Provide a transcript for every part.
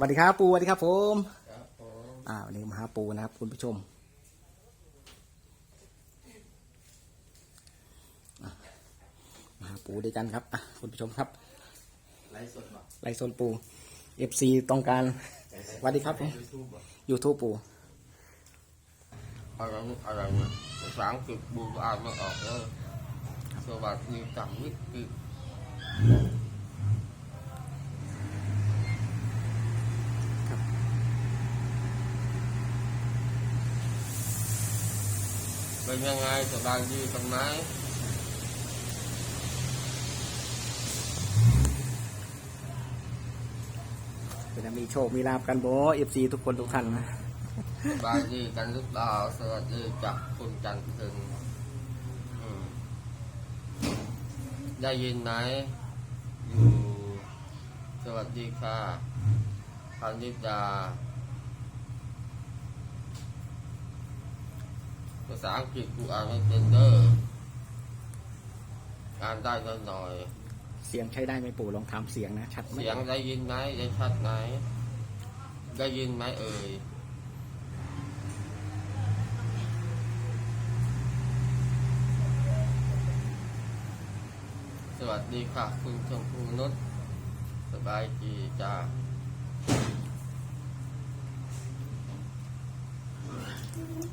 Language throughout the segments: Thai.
วัสดีครับปูสวัสดีครับผมครับผมอ่าวันนี้มาหาปูนะครับ คุณผู้ชมอะมาหาปูด้วยกันครับอะคุณผู้ชมครับไลฟ์สดบอกไลฟ์โซนปู FC ต้องการสวัสดีครับผมยูทูบบอก YouTube ปูอะไรอะไรเนี่ยภาษาอังกฤษบูอ่านไม่ออกเลยสวัสดีจำวิกิ เป็นยังไงสบายดีกันไหมเป็นมีโชค มีลาบกันโบ FC ทุกคนทุกท่านนะสบายดีกันหรือเปล่าสวัสดีจากคุณจันทร์ถึงอืมได้ยินไหมอยู่ สวัสดีค่ะพันธิดา ภาษาอังกฤษกูอ่านไม่เป็นเด้ออ่านได้ก็หน่อย เสียงใช้ได้ไหมปูลองถามเสียงนะ ชัดไหมเสียงได้ยินไหมได้ชัดไหมได้ยินไหมเอ่ยสวัสดีค่ะ คุณชมพูนุชสบายดีจ้า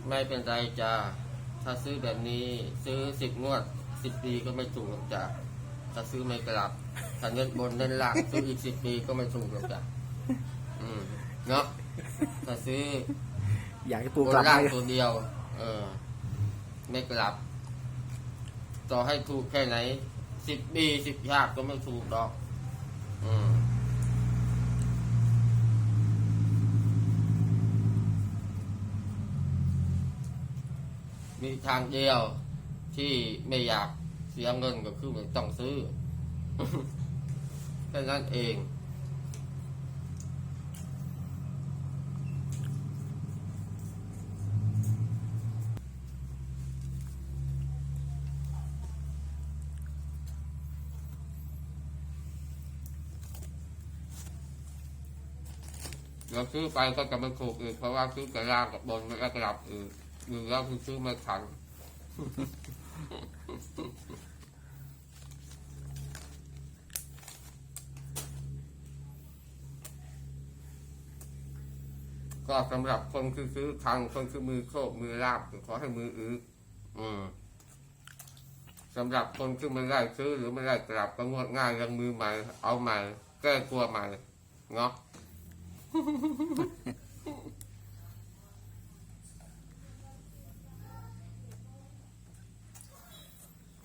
ไม่เป็นไรจ้า ถ้าซื้อแบบนี้ซื้อสิบงวดสิบปีก็ไม่ถูกหรอกจ้าถ้าซื้อไม่กลับถ้าเงินบนเงินล่างซื้ออีกสิบปีก็ไม่ถูกหรอกจ้าอืมเนาะถ้าซื้ออยากให้บปูนกลับล่างมาตัวเดียว เออ ไม่กลับ ต่อให้ถูกแค่ไหนสิบปีสิบยากก็ไม่ถูกหรอก อืม มีทางเดียวที่ไม่อยากเสียเงินก็คือไม่ต้องซื้อแค่นั้นเองเราซื้อไปก็จะไม่ถูกอีกเพราะว่าซื้อกระลากับบนมันก็กลับอีก หรือเราคือซื้อไม่ทันก็สำหรับคนคือซื้อทังคนคือมือโคกมือลาบขอให้มืออึกอืมสำหรับคนคือไม่ได้ซื้อหรือไม่ได้กลับก็งวดง่ายยังมือใหม่เอาใหม่แก้ตัวใหม่เนาะ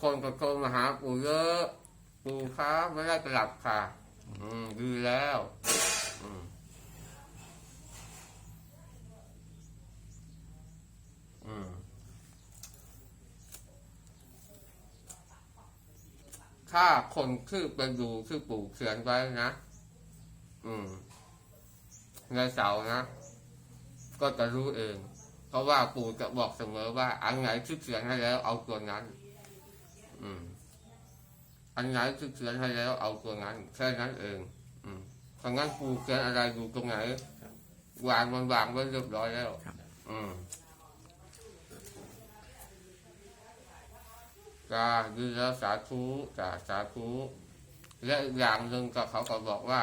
คนก็โทรมาหาปู่เยอะปู่ครับไม่ได้กลับค่ะ อืมดีแล้ว อืมอืมถ้าคนคือไปดูคือปู่เขียนไว้นะ อืมในเสานะ ก็จะรู้เอง เพราะว่าปู่จะบอกเสมอว่าอันไหนที่เขียนให้แล้วเอาตัวนั้น อันไหนที่เขียนให้แล้วเอาตัวนั้นแค่นั้นเอง อืมเพราะงั้นปู่เขียนอะไรอยู่ตรงไหนวางมันวางไว้เรียบร้อยแล้วอืมจ้าดีแล้วสาธุจ้าสาธุและอีกอย่างหนึ่งก็เขาก็บอกว่า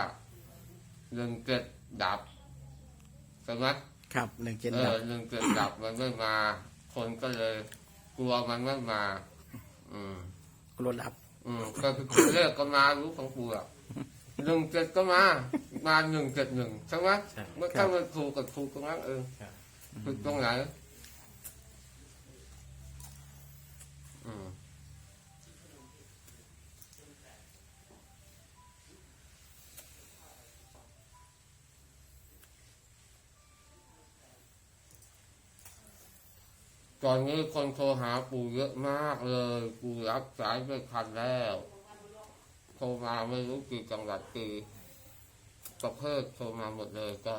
หนึ่งเกิดดับใช่ไหมครับหนึ่งเจ็ดเอดัอบหนึ่งเกิดดับมันไม่มา คนก็เลย กลัวมันไม่มา อืมรถดับ อืมก็คือเลขก็มารู้ของกูอะหนึ่งเจ็ดก็มา มาหนึ่งเจ็ดหนึ่งใช่ไหมเมื่อถ้ามันถูกกับถูกตรงนั้นเออถูกตรงไหน ตอนนี้คนโทรหาปู่เยอะมากเลยปู่รับสายไม่ทันแล้วโทรมาไม่รู้กี่จังหวัดกี่ประเภทโทรมาหมดเลยก็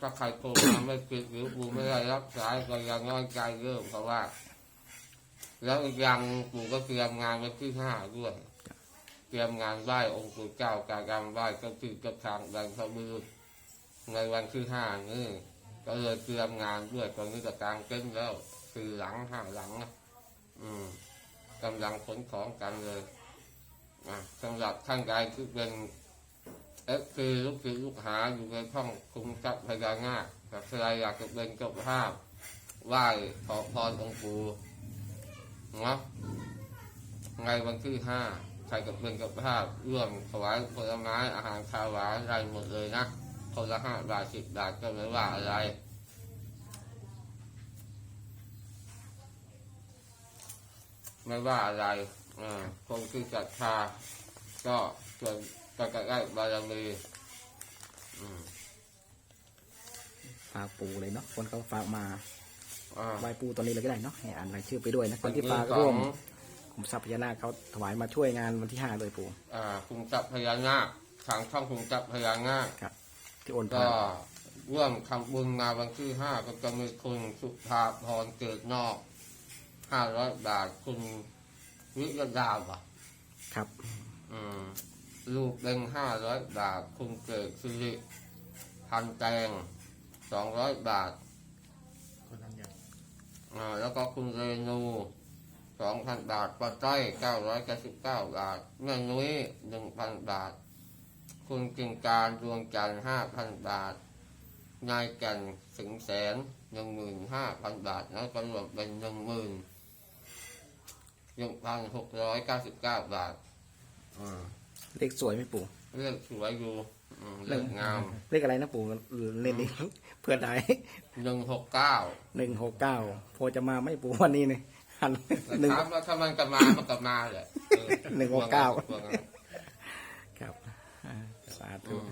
ถ้าใครโทรมาไม่ปิดหรือปู่ไม่ได้รับสายก็ยังน้อยใจเริ่มเพราะว่า แล้วอีกอย่างปู่ก็เตรียมงานไว้ที่ห้าด้วย เตรียมงานไหว้องค์ปู่เจ้าการรำไหว้ก็คือกระถางแบงพระมือในวันที่ห้านี่ ก็เลยเตรียมงานด้วยตอนนี้ก็กลางเต็นท์แล้วคือหลังห้าหลังนะอืมกำลังขนของกันเลยอะสำหรับท่านใดที่เป็นเอฟคือลูกศิษย์ลูกหาอยู่ในห้องคุมทรัพย์พญานาคแต่ใครอยากจะเป็นเจ้าภาพไหว้ขอพรองค์ปู่เนาะในวันที่ห้าใครกับเป็นกับภาพร่วมถวายผลไม้อาหารคาวหวานอะไรหมดเลยนะ คนละห้าบาทสิบบาทก็ไม่ว่าอะไร ไม่ว่าอะไรอ่าคนที่ศรัทธาก็ส่วนก็จะได้บารมีอืมฝากปูเลยเนาะคนเขาฝากมาอ่าไหว้ปูตอนนี้เลยก็ได้เนาะให้อ่านรายชื่อไปด้วยนะคนที่วัฝากขร่อวมงกลุ่มทรัพย์พญานาคเขาถวายมาช่วยงานวันที่ห้าเลยปูอ่าคุมจับพญานาคทางช่องคุมจับพญานาคครับ ที่โอนก็ผ่านร่วมทำบุญมาวันที่ห้าก็จะมีคุณสุภาพรเกิดนอกห้าร้อยบาทคุณวิยดาวอะครับ อืมลูกเป็นห้าร้อยบาท คุณเกิดสิริพันแตงสองร้อยบาทอ่าแล้วก็คุณเรนูสองพันบาทปลาต้อยเก้าร้อยเก้าสิบเก้าบาทแม่นุ้ยหนึ่งพันบาท คุณกิ่งการดวงจันทร์ห้าพันบาท นายกันสิงแสนหนึ่งหมื่นห้าพันบาทแล้วก็รวมเป็นหนึ่งหมื่นหนึ่งพันหกร้อยเก้าสิบเก้าบาทอืมเลขสวยไหมปูเลือกสวยอยู่อืมเลือกงาม เลขอะไรนะปูเล่นดิเพื่อนได้หนึ่งหกเก้าหนึ่งหกเก้าพอจะมาไหม่ปูวันนี้เนี่ยหันหนึ่งถามว่าถ้ามันกลับมามันกลับมาแหละเออหนึ่งหกเก้า สาอืธุม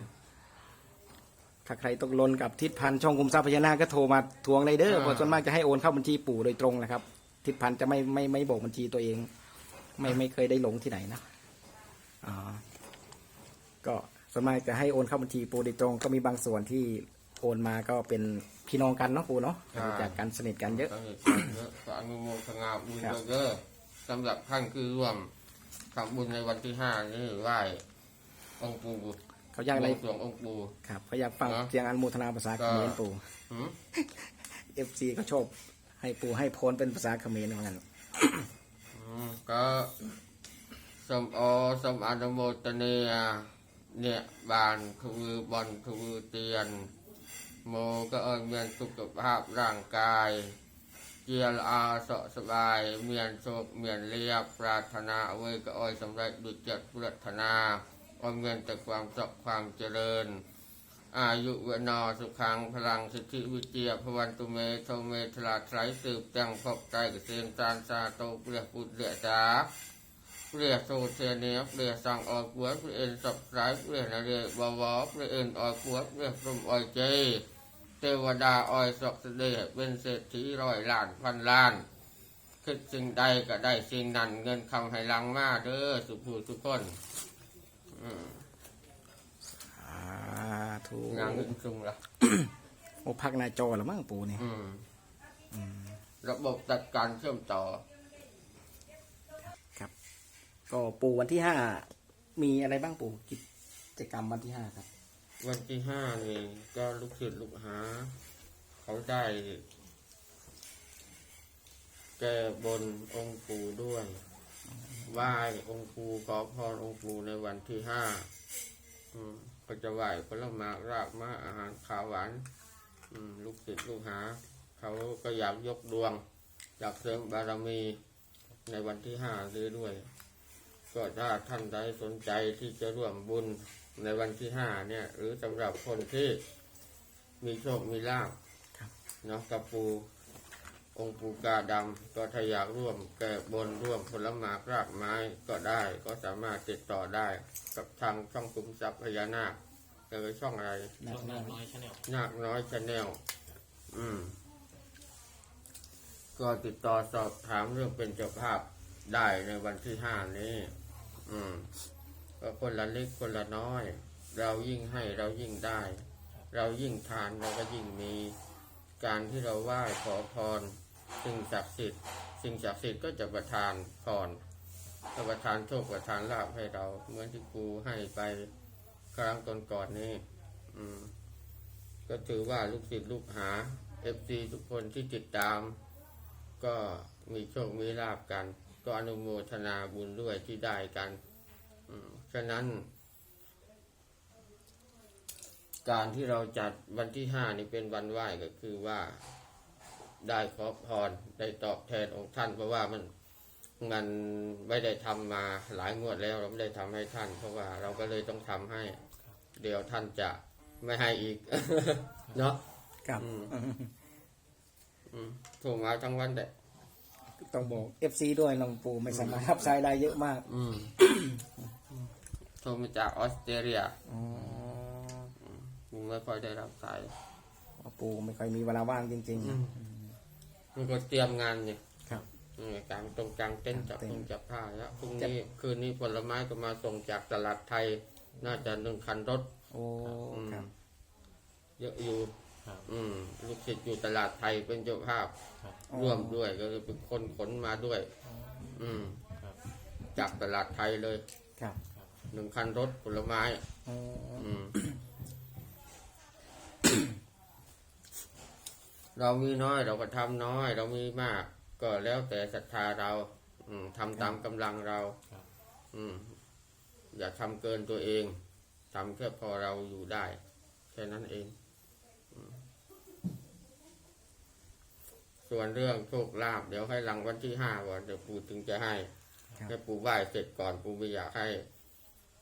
ถ้าใครตกลนกับทิศพันธ์ช่องคุมทรัพย์พญานาคก็โทรมาทวงเลยเด้ออ่าเพราะส่วนมากจะให้โอนเข้าบัญชีปู่โดยตรงนะครับ ทิศพันธ์จะไม่ไม่ไม่บอกบัญชีตัวเอง ไม่ไม่เคยได้หลงที่ไหนนะอ่าก็ส่วนมากจะให้โอนเข้าบัญชีปู่โดยตรง ก็มีบางส่วนที่โอนมาก็เป็นพี่น้องกันเนาะปู่เนาะรู้จากกันสนิทกันเยอะสนิทกันเยอะ ก็อนุโมทนาบุญครับเยอะๆสำหรับท่านคือร่วมทำบุญในวันที่ห้านี่ไหว้องค์ปู่ เขาอยากอะไรบวงสรวงองค์ปู่ ครับเขาอยากฟังเนอะเสียงอันโมทนาภาษาเขมรปู่หืมเอฟซีก็ชอบให้ปู่ให้พรเป็นภาษาเขมรเหมือนกันอืมก็สมโอสมอนุโมทเนียเนี่ยบานคือบอลคือเตียน โมก็เอิญเมียนสุขภาพร่างกายเจียรอาสะสบาย เมียนโชคเมียนเรียบปรารถนาเอาไว้ก็อ้อยสำเร็จดุจจัดปรารถนา อ้อยเมียนแต่ความสุขความเจริญ อายุวนอสุขังพลังสิทธิวิเจียพวันตุเมโทเมทลาไตรสืบจังพบใจเกษมตานซาโตเปรียปุตเรียจาเปรียโซเทเนียเปรียสังออกบัวเปรียเอ็นสับไตรเปรียนาเรบวอเปรียเอ็นออกบัวเปรียพรมออยเจเทวดาออยสกเสดเป็นเศรษฐีร้อยล้านพันล้านคิดสิ่งใดก็ได้สิ่งนั้นเงินคำให้ลังมาเด้อสุภูทุกคน สาธุงานเงินจุงละโอ้พักหน้าจอแล้วมั้งปู่เนี่ยอืมระบบจัดการเชื่อมต่อ ครับ ก็ปู่วันที่ห้ามีอะไรบ้างปู่กิจกรรมวันที่ห้าครับ วันที่ห้านี่ก็ลูกศิษย์ลูกหา เขาได้ แก้บนองค์ปู่ด้วย ไหว้องค์ปู่ขอพรองค์ปู่ในวันที่ห้าอืมก็จะไหว้ผลไม้รากไม้อาหารขาวหวานอืมลูกศิษย์ลูกหา เขาก็อยากยกดวง อยากเสริมบารมีในวันที่ห้านี้ด้วย ก็ถ้าท่านใดสนใจที่จะร่วมบุญในวันที่ห้าเนี่ย หรือสำหรับคนที่มีโชคมีลาภครับเนาะกับปู องค์ปูกาดำก็ถ้าอยากร่วมแก่บนร่วมผลไม้รากไม้ก็ได้ก็สามารถติดต่อได้ กับทางช่องคุมทรัพย์พญานาคเจอช่องอะไรนาช่องคนานาคน้อยชาแนลนาคน้อยชาแนลอืม ก็ติดต่อสอบถามเรื่องเป็นเจ้าภาพได้ในวันที่ห้านี้ อืม ก็คนละเล็กคนละน้อย เรายิ่งให้เรายิ่งได้ เรายิ่งทานเราก็ยิ่งมี การที่เราไหว้ขอพร สิ่งศักดิ์สิทธิ์สิ่งศักดิ์สิทธิ์ก็จะประทานพรก็ประทานโชคประทานลาภให้เรา เหมือนที่กูให้ไปครั้งก่อนก่อนนี้อืม ก็ถือว่าลูกศิษย์ลูกหาเอฟซีทุกคนที่ติดตาม ก็มีโชคมีลาบกัน ก็อนุโมทนาบุญด้วยที่ได้กันฉะนั้น การที่เราจัดวันที่ห้านี่เป็นวันไหว้ก็คือว่า ได้ขอพรได้ตอบแทนองค์ท่านเพราะว่ามันมันไม่ได้ทำมาหลายงวดแล้ว เราไม่ได้ทำให้ท่าน เพราะว่าเราก็เลยต้องทำให้ เดี๋ยวท่านจะไม่ให้อีก เนาะครับอืมอืมถูกมาทั้งวันแต่ต้องบอก FC ด้วยน้องปูไม่สามารถรับสายได้เยอะมาก อืมโทรมาจากออสเตรเลียอ๋อกูไม่ค่อยได้รับสายปูไม่ค่อยมีเวลาว่างจริงอื มมันก็เตรียมงานเนี่ยๆครับอืมกลางตรงกลางเต้นท์จับเต้นตรงจับผ้าแล้วพรุ่งนี้คืนนี้ผลไม้ก็มาส่งจากตลาดไทย น่าจะหนึ่งคันรถ โอ้ครับ เยอะอยู่ ครับ อืมลูกศิษย์อยู่ตลาดไทยเป็นเจ้าภาพครับร่วมด้วยก็เลยเป็นคนขนมาด้วย อืมครับ จากตลาดไทยเลยครับ หนึ่งคันรถผลไม้อ๋ออืม เรามีน้อยเราก็ทำน้อย เรามีมาก ก็แล้วแต่ศรัทธาเรา อืมทำตามกำลังเราครับอืม อย่าทำเกินตัวเองทำแค่พอเราอยู่ได้ แค่นั้นเองอืมส่วนเรื่องโชคลาภเดี๋ยวให้หลังวันที่ห้าก่อนเดี๋ยวปู่ถึงจะให้ครับให้ปู่ไหว้เสร็จก่อนปู่ไม่อยากให้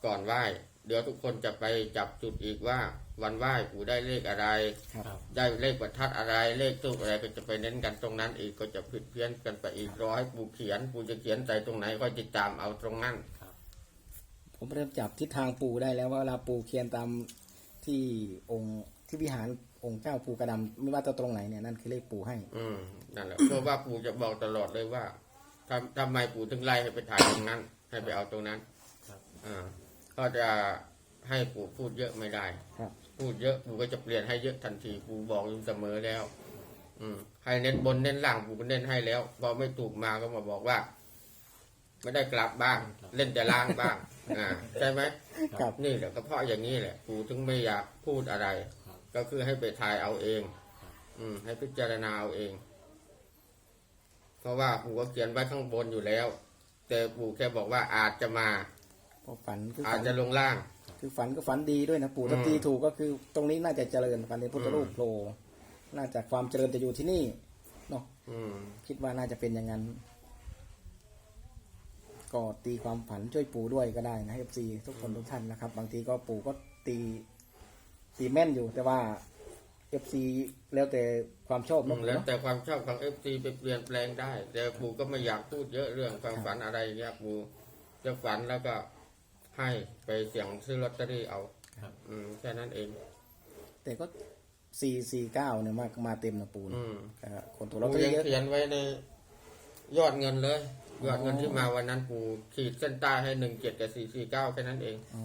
ก่อนไหว้ เดี๋ยวทุกคนจะไปจับจุดอีกว่า วันไหว้ปู่ได้เลขอะไรครับครับ ได้เลขประทัดอะไร เลขทูปอะไรก็จะไปเน้นกันตรงนั้นอีกก็จะผิดเพี้ยนกันไปอีกรอให้ปู่เขียนปู่จะเขียนใส่ตรงไหนก็ติดตามเอาตรงนั้น ผมเริ่มจับทิศทางปูได้แล้วว่าเวลาปูเคียนตามที่องค์ที่วิหารองค์เจ้าปูกระดำไม่ว่าจะตรงไหนเนี่ยนั่นคือเลขปูให้ อืมนั่นแหละ เพราะว่าปู่จะบอกตลอดเลยว่าทำทำไมปู่ถึงไล่ให้ไปถ่ายตรงนั้น ให้ไปเอาตรงนั้นครับ อ่าก็จะให้ปู่พูดเยอะไม่ได้ ครับ พูดเยอะปู่ก็จะเปลี่ยนให้เยอะทันทีปู่บอกอยู่เสมอแล้ว อืมให้เน้นบนเน้นล่างปู่ก็เน้นให้แล้วพอไม่ถูกมาก็มาบอกว่า ไม่ได้กลับบ้าง เล่นแต่ล่างบ้างอ่าใช่ไหมครับ นี่แหละก็เพราะอย่างนี้แหละปู่ถึงไม่อยากพูดอะไร ครับก็คือให้ไปทายเอาเองครับอืม ให้พิจารณาเอาเอง เพราะว่าปู่ก็เขียนไว้ข้างบนอยู่แล้ว แต่ปู่แค่บอกว่าอาจจะมา พอฝันคืออาฝัจนจะลงล่าง คือฝันก็ฝันดีด้วยนะปู่ถ้าอืมตีถูกก็คือตรงนี้น่าจะเจริญฝันในพุทธรูปอืมโผล่น่าจะความเจริญจะอยู่ที่นี่เนาะ อืม คิดว่าน่าจะเป็นอย่างนั้น ก็ตีความฝันช่วยปู่ด้วยก็ได้นะเอฟซีทุกคนทุกท่านนะครับ บางทีก็ปู่ก็ตีตีแม่นอยู่ แต่ว่าเอฟซีแล้วแต่ความชอบอืเนาะมปู่แล้วเนาะแต่ความชอบของเอฟซีไปเปลี่ยนแปลงได้ แต่ปู่ก็ไม่อยากพูดเยอะเรื่องความฝันอะไรเงี้ยปู่จะฝันแล้วก็ ให้ไปเสี่ยงซื้อลอตเตอรี่เอาครับ อืมแค่นั้นเอง แต่ก็สี่สี่เก้าเนี่ยมามาเต็มนะปู่นะอืมก็คนถูกลอตปู่เตอยัรี่งเยอะ เขียนไว้ในยอดเงินเลย ยอดเงินที่มาวันนั้นปู่ขีดเส้นใต้ให้หนึ่งเจ็ดกับสี่สี่เก้าแค่นั้นเองอ๋อ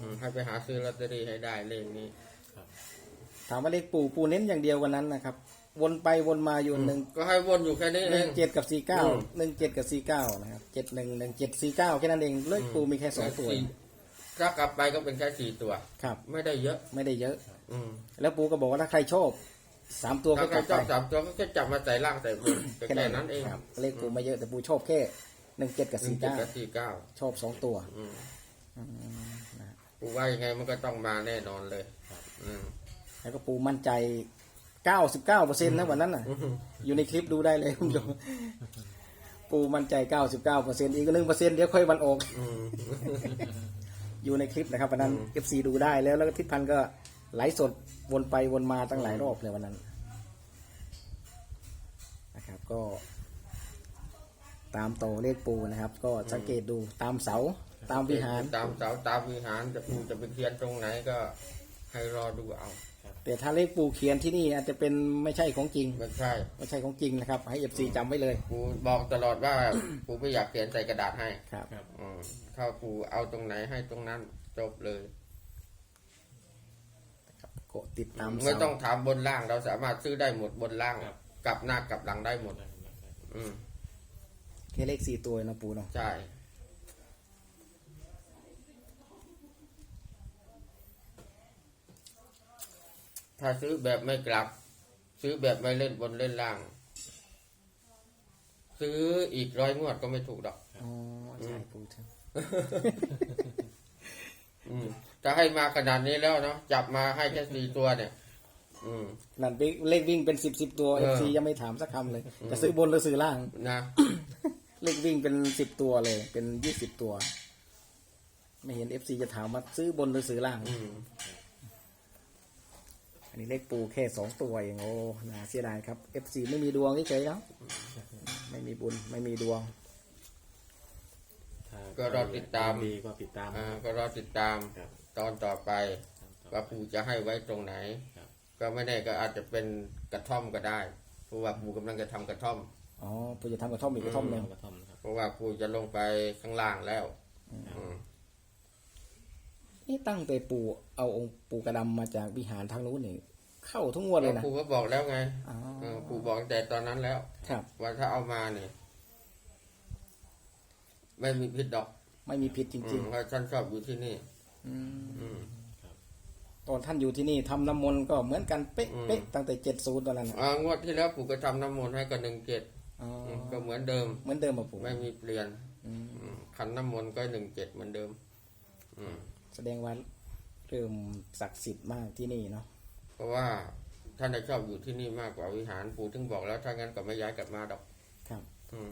อืมให้ไปหาซื้อลอตเตอรี่ให้ได้เลขนี้ ถามว่าเลขปู่ปู่เน้นอย่างเดียววันนั้นนะครับ วนไปวนมาอยู่หนึ่งก็ให้วนอยู่แค่นี้หเอนึ่งง เจ็ดกับสี่เก้าอืม หนึ่งเจ็ดกับสี่เก้านะครับเจ็ดหนึ่งหนึ่งเจ็ดสี่เก้าแค่นั้นเองเลขปู่มีแค่สองตัวสี่ถ้ากลับไปก็เป็นแค่สี่ตัว ครับ ไม่ได้เยอะ ไม่ได้เยอะ อืมแล้วปู่ก็บอกว่าถ้าใครชอบสามตัวถ้าก็ใครจับชอบไปสามตัวก็แค่จับมาใส่ล่างใส่บนก็แค่นั้นเองครับเลขปู่ไม่เยอะแต่ปู่ชอบแค่หนึ่งเจ็ดกับหนึ่สี่งเจ็ดเก้ากับสี่เก้าชอบสองตัวอืมอืมนะกูว่ายังไงมันก็ต้องมาแน่นอนเลยอืมแล้วก็ปู่มั่นใจ เก้าสิบเก้าเปอร์เซ็นต์นะวันนั้นน่ะ อยู่ในคลิปดูได้เลยคุณผู้ชมปู่มั่นใจเก้าสิบเก้าเปอร์เซ็นต์อีกหนึ่งเปอร์เซ็นต์เดี๋ยวค่อยวันออกอืมอยู่ในคลิปนะครับวันนั้นอืมเอฟซีดูได้แล้วแล้วก็ทิศพันธ์ก็ไลฟ์สดวนไปวนมาตั้งหลายรอบเลยวันนั้นนะครับก็ ตามโตวเลขปูนะครับ ก็สังเกตดูตามเสาตามวิหาร ตามเสาตามวิหารจะปูจะไปเขียนตรงไหนก็ให้รอดูเอา แต่ถ้าเลขปูเขียนที่นี่อาจจะเป็นไม่ใช่ของจริง ไม่ใช่ไม่ใช่ของจริงนะครับ ให้เอฟซีจำไว้เลยกูบอกตลอดว่า กูไม่อยากเขียนใส่กระดาษให้ครับครับอืมถ้ากูเอาตรงไหนให้ตรงนั้นจบเลย กดติดตามไม่เสาต้องถามบนล่างเราสามารถซื้อได้หมดบนล่างครับ กลับหน้ากลับหลังได้หมด อืมแค่เลขสี่ตัวนะปูเนาะ ใช่ ถ้าซื้อแบบไม่กลับ ซื้อแบบไม่เล่นบนเล่นล่าง ซื้ออีกร้อยงวดก็ไม่ถูกดอก อ๋อใช่ปูถึงอืมจะให้มาขนาดนี้แล้วเนาะจับมาให้แค่สี่ตัวเนี่ย อืม นั่นไปเลขวิ่งเป็นสิบสิบตัวเอเออ ฟซียังไม่ถามสักคำเลย จะซื้อบนหรือซื้อล่าง นะเลขวิ่งเป็นสิบตัวเลย เป็นยี่สิบตัว ไม่เห็นเอฟซีจะถามว่าซื้อบนหรือซื้อล่าง อืมอั นนี้เลขปูแค่สองตัวเองโอ้น่าเสียดายครับเอฟซีไม่มีดวงเฉยๆแล้วไม่มีบุญไม่มีดวง ถ้าก็รอติดตาม ดีก็ติดตาม อ่าก็รอติดตามครับตอนต่อไปว่าปู่จะให้ไว้ตรงไหน ครับ ก็ไม่แน่ก็อาจจะเป็นกระท่อมก็ได้เพราะว่าปู่กำลังจะทำกระท่อม อ๋อปูจะทำกระท่อมอีกกระท่อมหนึ่ง กระท่อมนะครับ เพราะว่าปู่จะลงไปข้างล่างแล้วอืม นี่ตั้งแต่ปูเอาองค์ปูกระดำมาจากวิหารทางนู้นนี่เข้าทุกงวดเลยนะปู่ก็บอกแล้วไงอ๋อเออปู่บอกตั้งแต่ตอนนั้นแล้ว ครับ ว่าถ้าเอามาเนี่ยไม่มีพิษดอก ไม่มีผิดจอืริงมเพราะฉันชอบอยู่ที่นี่ๆอืมอืมตอนท่านอยู่ที่นี่ทำน้ำมนต์ก็เหมือนกันเป๊ะอืมเป๊ะตั้งแต่เจ็ดศูนย์ตอนนั้นน่ะอ่างวดที่แล้วปู่ก็ทำน้ำมนต์ให้กับหนึ่งเจ็ดอ๋อก็เหมือนเดิม เหมือนเดิมมาปูไม่มีเปลี่ยนอืมอืมขันน้ำมนต์ก็หนึ่งเจ็ดเหมือนเดิม อืม แสดงว่าเริ่มศักดิ์สิทธิ์มากที่นี่เนาะเพราะว่าท่านจะชอบอยู่ที่นี่มากกว่าวิหารปู่ถึงบอกแล้วถ้างั้นก็ไม่ย้ายกลับมาดอก ครับ อืม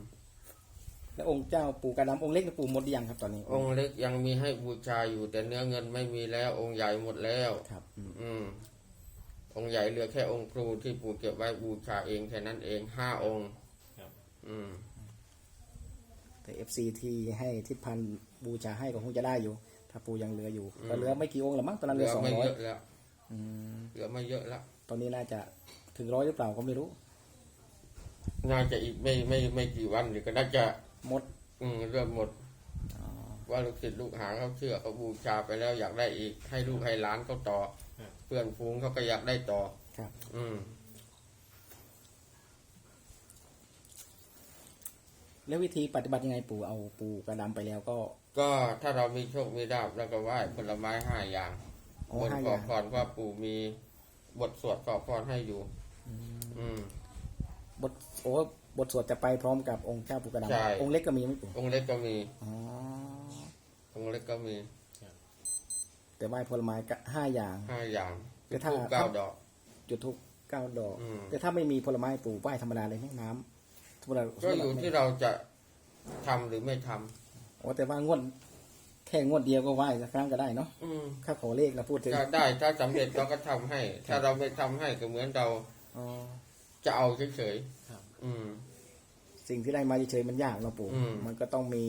แล้วองค์เจ้าปู่กระดำองค์เล็กนี่ปู่หมดหรือยังครับตอนนี้องค์เล็กยังมีให้บูชาอยู่แต่เนื้อเงินไม่มีแล้ว องค์ใหญ่หมดแล้ว ครับ อืมอืมองค์ใหญ่เหลือแค่องค์ครูที่ปู่เก็บไว้บูชาเองแค่นั้นเองห้าองค์ครับ อืมแต่เอฟซีที่ให้ทิศพันธ์บูชาให้ก็คงจะได้อยู่ ถ้าปู่ยังเหลืออยู่ก็เหลือไม่กี่องค์ละมั้งตอนนั้นเหเหลืลืออสองไม่ร้อเยยอะแล้วอืมเหลือไม่เยอะแล้วตอนนี้น่าจะถึงร้อยหรือเปล่าก็ไม่รู้ น่าจะอีกไม่ไม่ไม่กี่วันนี่ก็น่าจะหมด อืมเริ่มหมดอ๋อว่าลูกศิษย์ลูกหาเขาเชื่อเขาบูชาไปแล้วอยากได้อีก ให้ลูกให้หล้านเขาต่อ เพื่อนฟูงเขาก็อยากได้ต่อครับ อืม แล้ววิธีปฏิบัติยังไงปู่เอาปู่กระดำไปแล้วก็ ก็ถ้าเรามีโชคมีลาบแล้วก็ไหว้ผลไม้ห้าอย่างโอ้บนห้าขออย่างพรว่าปู่มีบทสวดขอพรให้อยู่ อืมบทโอ้บทสวดจะไปพร้อมกับองค์เจ้าปู่กระดใช่ำองค์เล็กก็มีไหมปู่องค์เล็กก็มี อ๋อองค์เล็กก็มีแต่ไหว้ผลไม้ก็ห้าอย่าง ห้าอย่างแต่ถ้า ทูบเก้าดอก จุดทุกเก้าดอก อืม แต่ถ้าไม่มีผลไม้ปู่ไหว้ธรรมดาเลยไหมน้ำ ธรรมดาก็อยู่ที่เราจะทำหรือไม่ทำโอ้แต่ว่างวดแค่งวดเดียวก็ไหว้สักครั้งก็ได้เนาะอืมข้าขอเลขนะพูดถึงถ้าได้ถ้าสำเร็จเราก็ทำให้ ถ้าเราไม่ทำให้ก็เหมือนเราอ๋อ จะเอาเฉยครับ ๆอืม สิ่งที่ได้มาเฉยๆมันยากเนาะปู่ อืม มันก็ต้องมี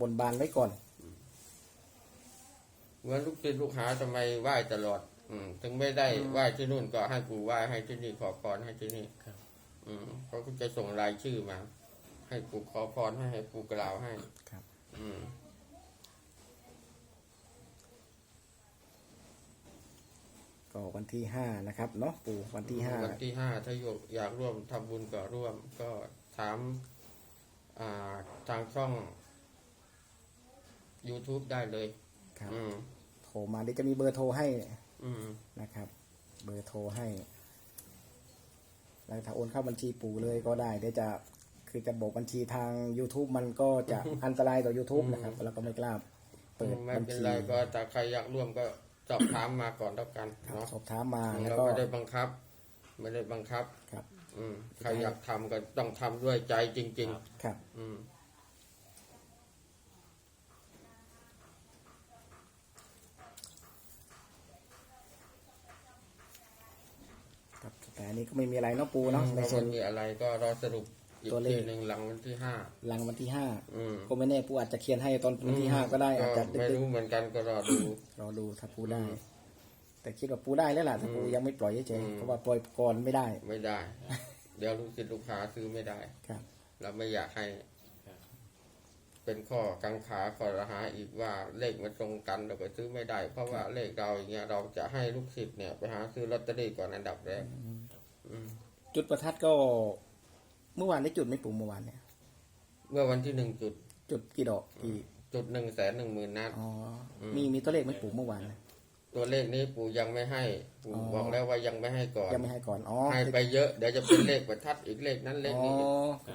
บนบานไว้ก่อน เหมือนลูกศิษย์ลูกหาทำไมไหว้ตลอด อืม ถึงไม่ได้ไหว้ที่นู่นก็ให้ปู่ไหว้ให้ที่นี่ขอพรให้ที่นี่ครับ อืมเขาก็จะส่งรายชื่อมา ให้ปู่ขอพรให้ให้ปู่กล่าวให้ครับ อืมก็วันที่ห้านะครับเนาะปู่วันที่ห้าวันที่ห้าถ้าอยากร่วมทำบุญก็ร่วม ก็ถาม อ่าทางช่อง YouTube ได้เลย ครับอืม โทรมาเดี๋ยวจะมีเบอร์โทรให้อืม นะครับ เบอร์โทรให้ แล้วถ้าโอนเข้าบัญชีปู่เลยก็ได้เดี๋ยวจะคือจะบอกบัญชีทาง YouTube มันก็จะอันตรายต่อ YouTube นะครับแล้วก็ไม่กล้าเปิดไม่บัญเป็นชีไรก็ถ้าใครอยากร่วมก็สอบถามมาก่อนแล้วกันครับเนาะสอบถามมาแล้วเราก็ไม่ได้บังคับ ไม่ได้บังคับ ครับอืมใครอยากทำก็ต้องทำด้วยใจจริง ครับ ๆ อืม ครับแต่ อันนี้ก็ไม่มีอะไรเนาะปูเนาะในเราส่วไม่นมีอะไรก็รอสรุปอีกตัวเลขทีหนึ่งหลังวันที่ห้าหลังวันที่ห้าอืมก็ไม่แน่ปูอาจจะเขียนให้ตอนวันที่ห้าก็ได้อาจจะดึไม่กรู้เหมือนกันก็รอดู ๆรอดูถ้าปูได้ แต่คิดว่าปูได้แล้วล่ะถ้าปูยังไม่ปล่อยเฉยอืม ๆเพราะว่าปล่อยก่อนไม่ได้ไม่ได้ เดี๋ยวลูกศิษย์ลูกหาซื้อไม่ได้ ครับ เราไม่อยากให้ครับเป็นข้อกังขาขอรหาอีกว่าเลขมันตรงกันเราก็ซื้อไม่ได้ เพราะว่าเลขเราอย่างเงี้ยเราจะให้ลูกศิษย์เนี่ยไปหาซื้อลอตเตอรี่ก่อนอันดับแรกอืม จุดประทัดก็ เมื่อวานได้จุดไหม่ปูเมื่อวานเนี่ย เมื่อวันที่หนึ่งจุด จุดกี่ดอกกี่จุดหนึ่งแสนหนึ่งหมื่นนัด อ๋ออม มีมีตัวเลขไหม่ปูเมื่อวานนะ ตัวเลขนี้ปู่ยังไม่ให้ ปู่อ๋อ บอกแล้วว่ายังไม่ให้ก่อน ยังไม่ให้ก่อนอ๋อให้ไปเยอะ เดี๋ยวจะเป็นเลขประทัดอีกเลขนั้นเลขอ๋อนี้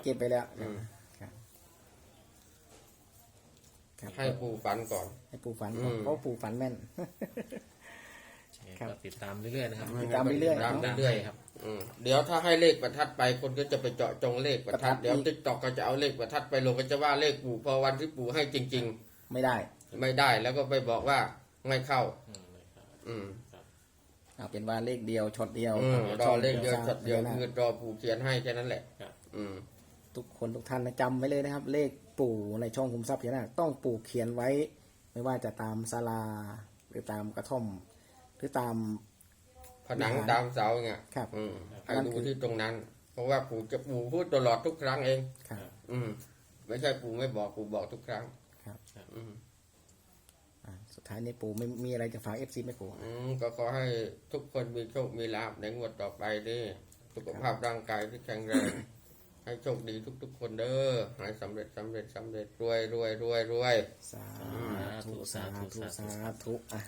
เก็บไปแล้วอืม ครับครับให้ปู่ฝันก่อน ให้ปู่ฝันก่อนอืม เพราะปู่ฝันแม่น ครับก็ติดตามเรื่อยๆนะครับติดตามเรื่อยๆตามติดตามเรื่อยให้ครับๆอืมเดี๋ยวถ้าให้เลขประทัดไปคนก็จะไปเจาะจงเลขประทัดประทัดเดี๋ยวอีกติ๊กตอกก็จะเอาเลขประทัดไปลงก็จะว่าเลขปู่พอวันที่ปู่ให้จริง ไม่ได้ๆ ไม่ได้แล้วก็ไปบอกว่าไม่เข้า อืมเอาเป็นว่าเลขเดียวช็อตเดียวอืมรอเลขเดียวช่องช็อตเดียวนะคือรอปู่เขียนให้แค่นั้นแหละ ครับอืม ทุกคนทุกท่านนะจำไว้เลยนะครับ เลขปู่ในช่องคุมทรัพย์พญานาคต้องปู่เขียนไว้ ไม่ว่าจะตามศาลาหรือตามกระท่อม หรือตาม ผนังวิหารตามเสาเงี้ยครับอืมอันให้นั้นดูคือที่ตรงนั้น เพราะว่าปู่จะปู่พูดตลอดทุกครั้งเองครับ อืม ไม่ใช่ปู่ไม่บอกปู่บอกทุกครั้ง ครับ อืมอ่าสุดท้ายนี้ปู่ไม่มีอะไรจะฝากเอฟซีไหมปู่อืมก็ขอให้ทุกคนมีโชคมีลาภในงวดต่อไปนี่สุขภาพร่างกายที่แข็งแรง ให้โชคดีทุก ๆ คนเด้อให้สำเร็จสำเร็จสำเร็จรวยรวยรวยรวยสาธุธุสาธุสาธุสาธุอะ